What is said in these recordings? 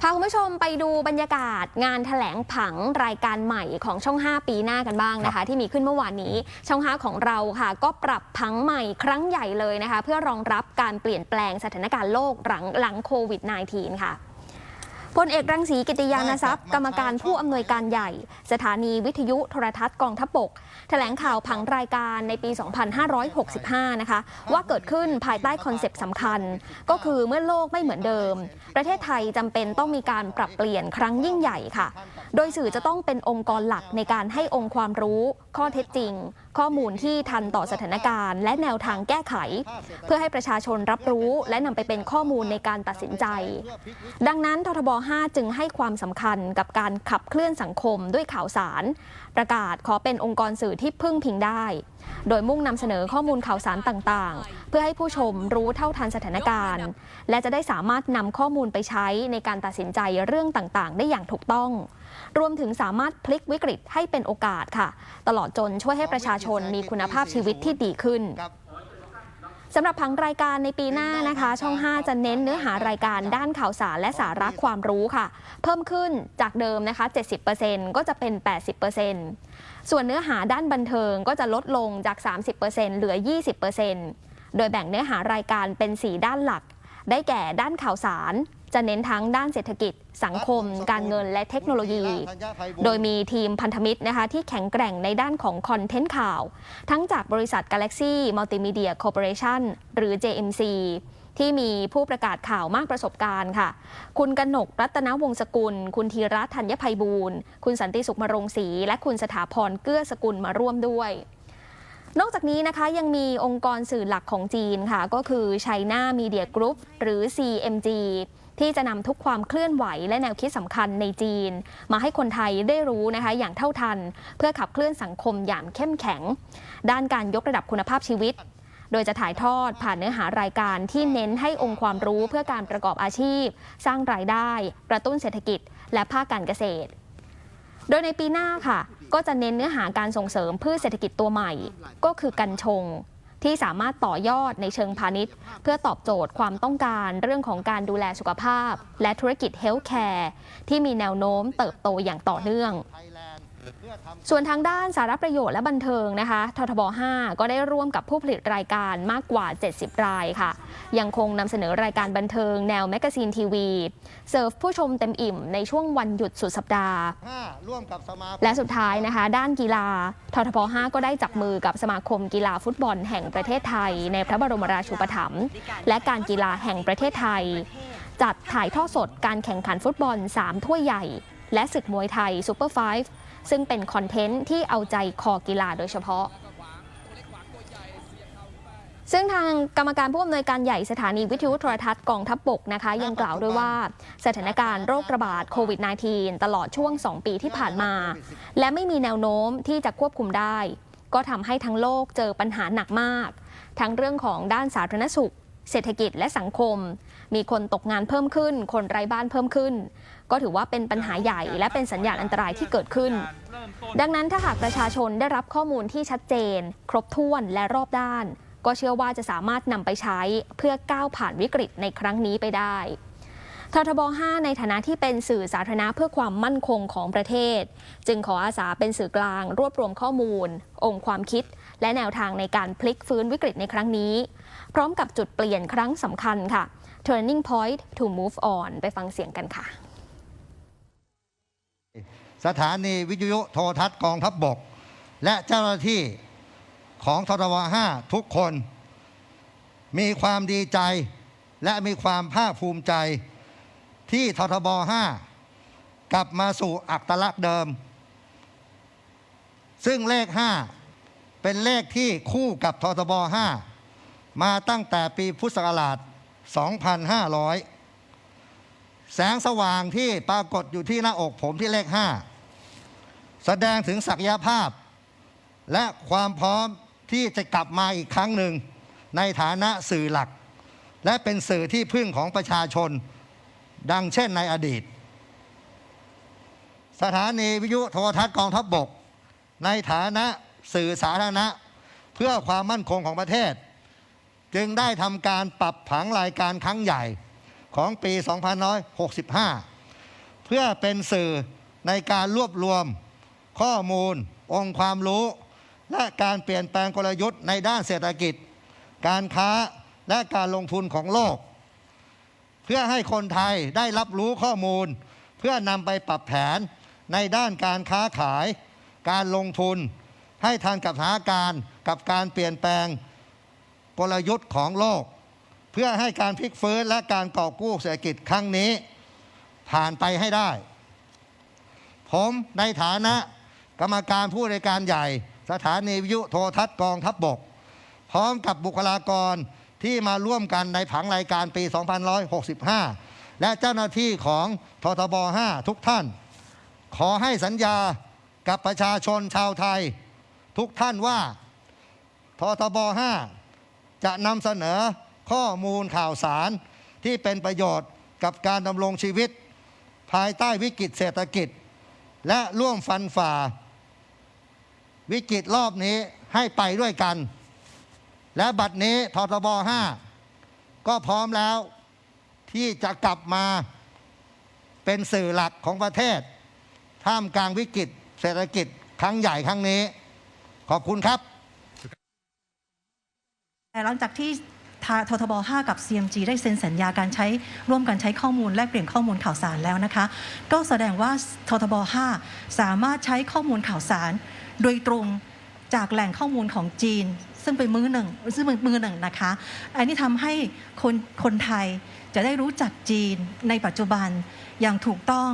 พาคุณผู้ชมไปดูบรรยากาศงานแถลงผังรายการใหม่ของช่อง 5 ปีหน้ากันบ้างนะคะ ที่มีขึ้นเมื่อวานนี้ช่อง 5 ของเราค่ะ ก็ปรับผังใหม่ครั้งใหญ่เลยนะคะ เพื่อรองรับการเปลี่ยนแปลงสถานการณ์โลกหลังหลังโควิด -19 ค่ะ พลเอกรังสีกิติยานทรัพย์ กรรมการผู้อำนวยการใหญ่ สถานีวิทยุโทรทัศน์กองทัพบก แถลงข่าวผังรายการในปี 2565 นะคะ ว่าเกิดขึ้นภายใต้คอนเซปต์สำคัญ ก็คือเมื่อโลกไม่เหมือนเดิม ประเทศไทยจำเป็นต้องมีการปรับเปลี่ยนครั้งยิ่งใหญ่ค่ะ โดยสื่อจะต้องเป็นองค์กรหลักในการให้องค์ความรู้ ข้อเท็จจริง ข้อมูลที่ทันต่อสถานการณ์ และแนวทางแก้ไข เพื่อให้ประชาชนรับรู้ และนำไปเป็นข้อมูลในการตัดสินใจ ดังนั้นททบ 5 จึงให้ความสำคัญกับการขับเคลื่อนสังคมด้วยข่าวสาร ประกาศขอเป็นองค์กรสื่อที่พึ่งพิงได้ โดยมุ่งนำเสนอข้อมูลข่าวสารต่างๆ เพื่อให้ผู้ชมรู้เท่าทันสถานการณ์ และจะได้สามารถนำข้อมูลไปใช้ในการตัดสินใจเรื่องต่างๆ ได้อย่างถูกต้อง รวมถึงสามารถพลิกวิกฤตให้เป็นโอกาสค่ะ ตลอดจนช่วยให้ประชาชนมีคุณภาพชีวิตที่ดีขึ้น สำหรับผังรายการในปีหน้านะคะ ช่อง 5 จะเน้นเนื้อหารายการด้านข่าวสารและสาระความรู้ค่ะ เพิ่มขึ้นจากเดิมนะคะ 70%ก็จะเป็น 80%ส่วนเนื้อหาด้านบันเทิงก็จะลดลงจาก 30%เหลือ 20%โดยแบ่งเนื้อหารายการเป็น 4 ด้านหลัก ได้แก่ด้านข่าวสาร จะเน้นทั้งด้านเศรษฐกิจ สังคม การเงินและเทคโนโลยี โดยมีทีมพันธมิตรนะคะที่แข็งแกร่งในด้านของคอนเทนต์ข่าว ทั้งจากบริษัท Galaxy Multimedia Corporation หรือ JMC ที่มีผู้ประกาศข่าวมากประสบการณ์ค่ะ คุณกนกรัตนวงศ์สกุล คุณธีรัตน์ธัญภัยบูรณ์ คุณสันติสุขมรงศรี และคุณสถาพรเกื้อสกุลมาร่วมด้วย นอกจากนี้นะคะยังมีองค์กรสื่อหลักของจีนค่ะ ก็คือ China Media Group หรือ CMG ที่จะนำทุกความเคลื่อนไหวและแนวคิดสำคัญในจีน มาให้คนไทยได้รู้นะคะอย่างเท่าทัน เพื่อขับเคลื่อนสังคมอย่างเข้มแข็ง ด้านการยกระดับคุณภาพชีวิต โดยจะถ่ายทอดผ่านเนื้อหารายการที่เน้นให้องค์ความรู้เพื่อการประกอบอาชีพ สร้างรายได้ กระตุ้นเศรษฐกิจ และภาคการเกษตร โดยในปีหน้าค่ะ ก็จะเน้นเนื้อหาการส่งเสริมพืชเศรษฐกิจตัวใหม่ ก็คือกัญชง ที่สามารถต่อยอดในเชิงพาณิชย์ เพื่อตอบโจทย์ความต้องการเรื่องของการดูแลสุขภาพ และธุรกิจเฮลท์แคร์ที่มีแนวโน้มเติบโตอย่างต่อเนื่อง ส่วนทางด้านสาระประโยชน์และบันเทิงนะคะ ททบ 5 ก็ได้ร่วมกับผู้ผลิตรายการมากกว่า 70 รายค่ะ ยังคงนำเสนอรายการบันเทิงแนวแมกกาซีนทีวี เสิร์ฟผู้ชมเต็มอิ่มในช่วงวันหยุดสุดสัปดาห์ร่วมกับสมาคมและสุดท้ายนะคะ ด้านกีฬา ททบ 5 ก็ได้จับมือกับสมาคมกีฬาฟุตบอลแห่งประเทศไทย ในพระบรมราชูปถัมภ์และการกีฬาแห่งประเทศไทย จัดถ่ายทอดสดการแข่งขันฟุตบอล 3 ถ้วยใหญ่ และศึกมวยไทยซูเปอร์ไฟฟ์ ซึ่งเป็นคอนเทนต์ที่เอาใจคอกีฬาโดยเฉพาะซึ่งทางกรรมการผู้อำนวยการใหญ่สถานีวิทยุโทรทัศน์กองทัพบบกนะคะยังกล่าวด้วยว่าสถานการณ์โรคระบาดโควิด -19 ตลอดช่วง 2 ปีที่ผ่านมา และไม่มีแนวโน้มที่จะควบคุมได้ ก็ทำให้ทั้งโลกเจอปัญหาหนักมาก ทั้งเรื่องของด้านสาธารณสุข เศรษฐกิจและสังคม มีคนตกงานเพิ่มขึ้น คนไร้บ้านเพิ่มขึ้น ก็ถือว่าเป็นปัญหาใหญ่และเป็นสัญญาณอันตรายที่เกิดขึ้น ดังนั้นถ้าหากประชาชนได้รับข้อมูลที่ชัดเจน ครบถ้วนและรอบด้าน ก็เชื่อว่าจะสามารถนำไปใช้เพื่อก้าวผ่านวิกฤตในครั้งนี้ไปได้ททบ 5 ในฐานะที่เป็นสื่อสาธารณะเพื่อความมั่นคงของประเทศ จึงขออาสาเป็นสื่อกลาง รวบรวมข้อมูล องค์ความคิด และแนวทางในการพลิกฟื้นวิกฤตในครั้งนี้ พร้อมกับจุดเปลี่ยนครั้งสำคัญค่ะ turning point to move on ไปฟังเสียงกันค่ะ สถานีวิทยุโทรทัศน์กองทัพบบก และเจ้าหน้าที่ของททว5ทุกคน มีความดีใจ และมีความภาคภูมิใจ ที่ททบ5กลับมาสู่อัตลักษณ์เดิม ซึ่งเลข 5 เป็นเลขที่คู่กับททบ5มาตั้งแต่ปีพุทธศักราช 2500 แสงสว่างที่ปรากฏอยู่ที่หน้าอกผมที่เลข 5 แสดงถึงศักยภาพ และความพร้อมที่จะกลับมาอีกครั้งหนึ่ง ในฐานะสื่อหลัก และเป็นสื่อที่พึ่งของประชาชน ดังเช่นในอดีต สถานีวิทยุโทรทัศน์กองทัพบบก ในฐานะสื่อสาธารณะ เพื่อความมั่นคงของประเทศ จึงได้ทำการปรับผังรายการครั้งใหญ่ของปี 2565 เพื่อเป็นสื่อในการรวบรวมข้อมูล องค์ความรู้ และการเปลี่ยนแปลงกลยุทธ์ในด้านเศรษฐกิจ การค้าและการลงทุนของโลก เพื่อให้คนไทยได้รับรู้ข้อมูล เพื่อนำไปปรับแผนในด้านการค้าขาย การลงทุน ให้ทันกับสถานการณ์กับการเปลี่ยนแปลง กลยุทธ์ของโลก เพื่อให้การพลิกฟื้นและการก่อกู้เศรษฐกิจครั้งนี้ ผ่านไปให้ได้ ผมในฐานะกรรมการผู้ในวยการใหญ่ สถานีวิทยุโทรทัศน์กองทัพบบก พร้อมกับบุคลากรที่มาร่วมกันในผังรายการปี 2565 และเจ้าหน้าที่ของททบ 5 ทุกท่าน ขอให้สัญญากับประชาชนชาวไทย ทุกท่านว่าททบ 5 จะนำเสนอข้อมูลข่าวสารที่เป็นประโยชน์กับการดำรงชีวิต ภายใต้วิกฤตเศรษฐกิจ และร่วมฟันฝ่า วิกฤตรอบนี้ให้ไปด้วยกัน และบัดนี้ททบ 5 ก็พร้อมแล้วที่จะกลับมาเป็นสื่อหลักของประเทศ ท่ามกลางวิกฤตเศรษฐกิจครั้งใหญ่ครั้งนี้ ขอบคุณครับ แต่หลังจากที่ทททบ 5 กับ CMG ได้เซ็นสัญญาการใช้ร่วมกันใช้ข้อมูลแลกเปลี่ยนข้อมูลข่าวสารแล้วนะคะ ก็แสดงว่าททบ 5 สามารถใช้ข้อมูลข่าวสาร โดยตรงจากแหล่งข้อมูลของจีน ซึ่งเป็นมือหนึ่งซึ่งเป็นมือหนึ่งนะคะ อันนี้ทำให้คนคนไทยจะได้รู้จักจีนในปัจจุบันอย่างถูกต้อง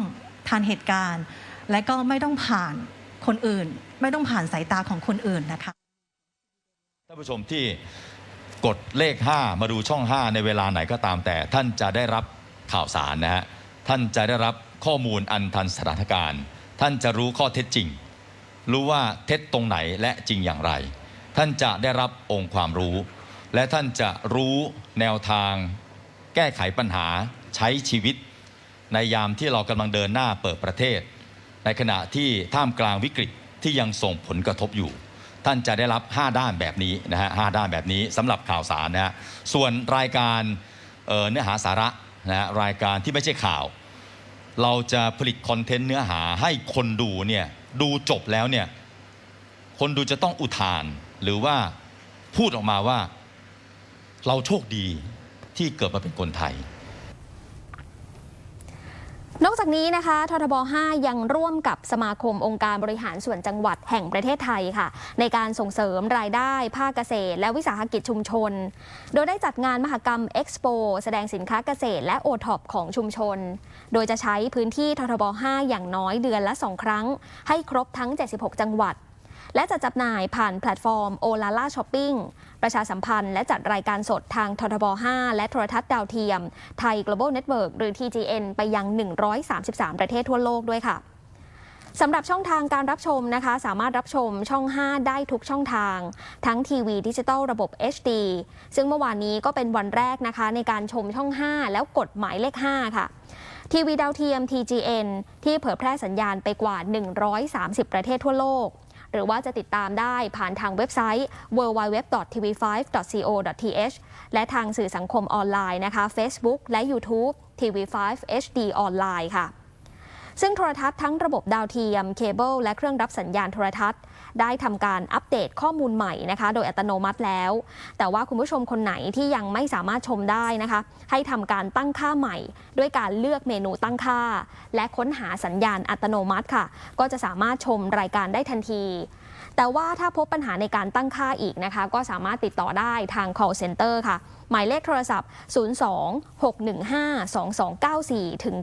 ทันเหตุการณ์ และก็ไม่ต้องผ่านคนอื่น ไม่ต้องผ่านสายตาของคนอื่นนะคะท่านผู้ชมที่ กดเลข 5 มาดูช่อง 5 ในเวลาไหนก็ตามแต่ ท่านจะได้รับข่าวสารนะฮะท่านจะได้รับข้อมูลอันทันสถานการณ์ ท่านจะรู้ข้อเท็จจริง รู้ว่าเท็จตรงไหนและจริงอย่างไร ท่านจะได้รับองค์ความรู้ และท่านจะรู้แนวทาง แก้ไขปัญหาใช้ชีวิต ในยามที่เรากำลังเดินหน้าเปิดประเทศ ในขณะที่ท่ามกลางวิกฤตที่ยังส่งผลกระทบอยู่ ท่านจะได้รับ 5 ด้านแบบนี้นะฮะหด้านแบบนี้สำหรับข่าวสารนะฮะส่วนรายการเเนื้อหาสาระนะฮะรายการที่ไม่ใช่ข่าว เราจะผลิตคอนเทนต์เนื้อหาให้คนดูเนี่ยดูจบแล้วเนี่ยคนดูจะต้องอุทาน หรือว่าพูดออกมาว่า เราโชคดีที่เกิดมาเป็นคนไทย นอกจากนี้นะคะททบ 5 ยังร่วมกับสมาคมองค์การบริหารส่วนจังหวัดแห่งประเทศไทยค่ะ ในการส่งเสริมรายได้ภาคเกษตร และวิสาหกิจชุมชน โดยได้จัดงานมหกรรมเอ็กซ์โปแสดงสินค้าเกษตรและโอท็อปของชุมชน โดยจะใช้พื้นที่ททบ 5 อย่างน้อยเดือนละ 2 ครั้ง ให้ครบทั้ง 76 จังหวัด และจะจำหน่ายผ่านแพลตฟอร์มโอลาล่าช้อปปิ้งประชาสัมพันธ์และจัดรายการสดทางททบ 5 และโทรทัศน์ดาวเทียม ไทย Global Network หรือ TGN ไปยัง 133 ประเทศทั่วโลกด้วยค่ะสำหรับช่องทางการรับชมนะคะ สามารถรับชมช่อง 5 ได้ทุกช่องทาง ทั้งทีวีดิจิตอลระบบ HD ซึ่งเมื่อวานนี้ก็เป็นวันแรกนะคะ ในการชมช่อง 5 แล้วกดหมายเลข 5 ค่ะทีวีดาวเทียม TGN ที่เผยแพร่สัญญาณไปกว่า 130 ประเทศทั่วโลก หรือว่าจะติดตามได้ผ่านทางเว็บไซต์ www.tv5.co.th และทางสื่อสังคมออนไลน์นะคะ Facebook และ YouTube TV5 HD ออนไลน์ค่ะ ซึ่งโทรทัศน์ทั้งระบบดาวเทียมเคเบิลและเครื่องรับสัญญาณโทรทัศน์ ได้ทำการอัปเดตข้อมูลใหม่นะคะ โดยอัตโนมัติแล้ว แต่ว่าคุณผู้ชมคนไหนที่ยังไม่สามารถชมได้นะคะ ให้ทำการตั้งค่าใหม่ ด้วยการเลือกเมนูตั้งค่า และค้นหาสัญญาณอัตโนมัติค่ะ ก็จะสามารถชมรายการได้ทันทีแต่ว่าถ้าพบปัญหาในการตั้งค่าอีกนะคะ ก็สามารถติดต่อได้ทาง call center ค่ะ หมายเลขโทรศัพท์ 02-615-2294ถึง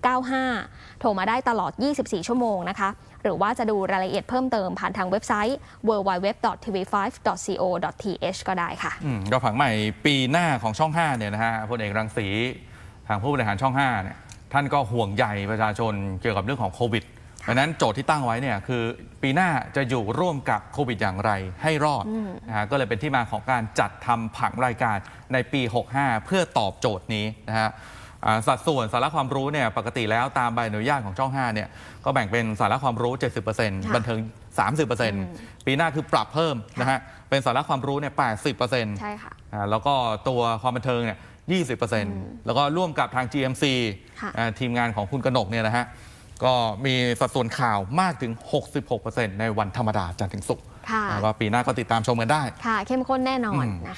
95 โทรมาได้ตลอด 24 ชั่วโมงนะคะ หรือว่าจะดูรายละเอียดเพิ่มเติมผ่านทางเว็บไซต์ www.tv5.co.th ก็ได้ค่ะอืมก็ผังใหม่ปีหน้าของช่อง 5 เนี่ยนะฮะพลเอกรังสีทางผู้บริหารช่อง 5 เนี่ยท่านก็ห่วงใยประชาชนเกี่ยวกับเรื่องของโควิด ดังนั้นโจทย์ที่ตั้งไว้เนี่ยคือปีหน้าจะอยู่ร่วมกับโควิดอย่างไรให้รอดนะฮะก็เลยเป็นที่มาของการจัดทำผังรายการในปี 65 เพื่อตอบโจทย์นี้นะฮะอ่าสัดส่วนสาระความรู้เนี่ยปกติแล้วตามใบอนุญาตของช่อง 5 เนี่ยก็แบ่งเป็นสาระความรู้ 70%บันเทิง 30%ปีหน้าคือปรับเพิ่มนะฮะเป็นสาระความรู้เนี่ย80%ใช่ค่ะ อ่าแล้วก็ตัวความบันเทิงเนี่ย 20%แล้วก็ร่วมกับทาง GMC ค่ะ อ่าทีมงานของคุณกนกเนี่ยนะฮะ ก็มีสัดส่วนข่าวมากถึง 66%ในวันธรรมดาจันทร์ถึงศุกร์ค่ะ แล้วก็ปีหน้าก็ติดตามชมกันได้ ค่ะ เข้มข้นแน่นอนอืมนะคะ